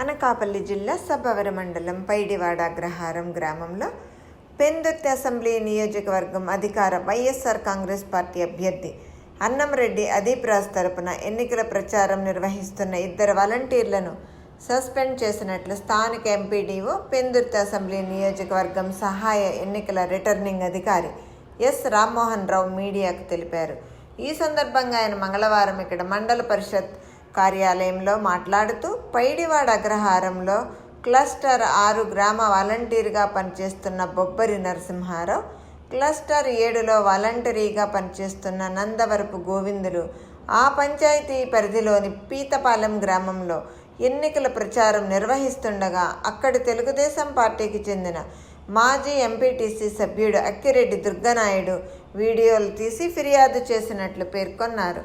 అనకాపల్లి జిల్లా సబ్బవర మండలం పైడివాడ అగ్రహారం గ్రామంలో పెందుర్తి అసెంబ్లీ నియోజకవర్గం అధికార వైఎస్ఆర్ కాంగ్రెస్ పార్టీ అభ్యర్థి అన్నంరెడ్డి అదీప్ రాజ్ తరపున ఎన్నికల ప్రచారం నిర్వహిస్తున్న ఇద్దరు వాలంటీర్లను సస్పెండ్ చేసినట్లు స్థానిక ఎంపీడీఓ పెందుర్తి అసెంబ్లీ నియోజకవర్గం సహాయ ఎన్నికల రిటర్నింగ్ అధికారి ఎస్ రామ్మోహన్ రావు మీడియాకు తెలిపారు. ఈ సందర్భంగా ఆయన మంగళవారం ఇక్కడ మండల పరిషత్ కార్యాలయంలో మాట్లాడుతూ పైడివాడ అగ్రహారంలో క్లస్టర్ ఆరు గ్రామ వాలంటీర్గా పనిచేస్తున్న బొబ్బరి నరసింహారావు క్లస్టర్ ఏడులో వాలంటరీగా పనిచేస్తున్న నందవరపు గోవిందులు ఆ పంచాయతీ పరిధిలోని పీతపాలెం గ్రామంలో ఎన్నికల ప్రచారం నిర్వహిస్తుండగా అక్కడి తెలుగుదేశం పార్టీకి చెందిన మాజీ ఎంపీటీసీ సభ్యుడు అక్కిరెడ్డి దుర్గనాయుడు వీడియోలు తీసి ఫిర్యాదు చేసినట్లు పేర్కొన్నారు.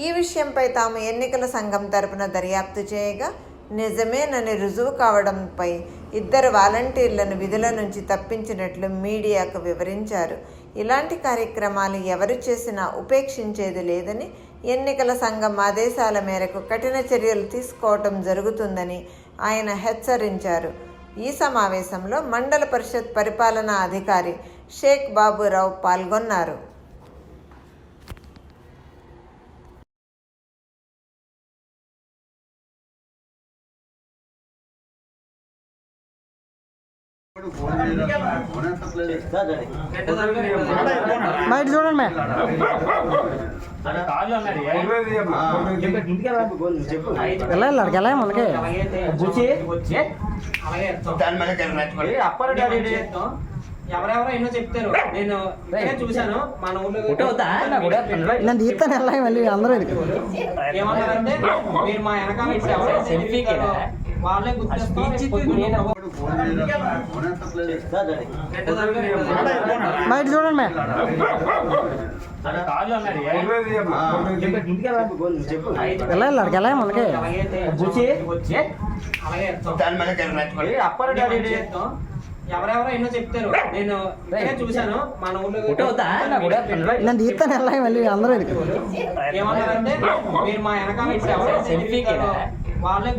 ఈ విషయంపై తాము ఎన్నికల సంఘం తరపున దర్యాప్తు చేయగా నిజమేనని రుజువు కావడంపై ఇద్దరు వాలంటీర్లను విధుల నుంచి తప్పించినట్లు మీడియాకు వివరించారు. ఇలాంటి కార్యక్రమాలు ఎవరు చేసినా ఉపేక్షించేది లేదని ఎన్నికల సంఘం ఆదేశాల మేరకు కఠిన చర్యలు తీసుకోవటం జరుగుతుందని ఆయన హెచ్చరించారు. ఈ సమావేశంలో మండల పరిషత్ పరిపాలనా అధికారి షేక్ బాబురావు పాల్గొన్నారు. బయట చూడండి మే. వెళ్ళాలి అక్కడికి వెళ్ళాలి మనకి. ఎవరెవరో ఎన్నో చెప్తారు. నేను చూశాను. మన ఊళ్ళో తీస్తాను వెళ్ళాలి మళ్ళీ అందరూ ఇది. ఏమన్నారంటే మీరు మా వెనకాల ఇప్పుడు వాళ్ళే బయట చూడండి వెళ్ళాలి మనకి. ఎవరెవరో ఎన్నో చెప్తారు. నేను చూశాను. మన ఊళ్ళో నేను తీస్తాను మళ్ళీ అందరూ ఏమన్నారంటే మీరు మా వెనకాల వాళ్ళే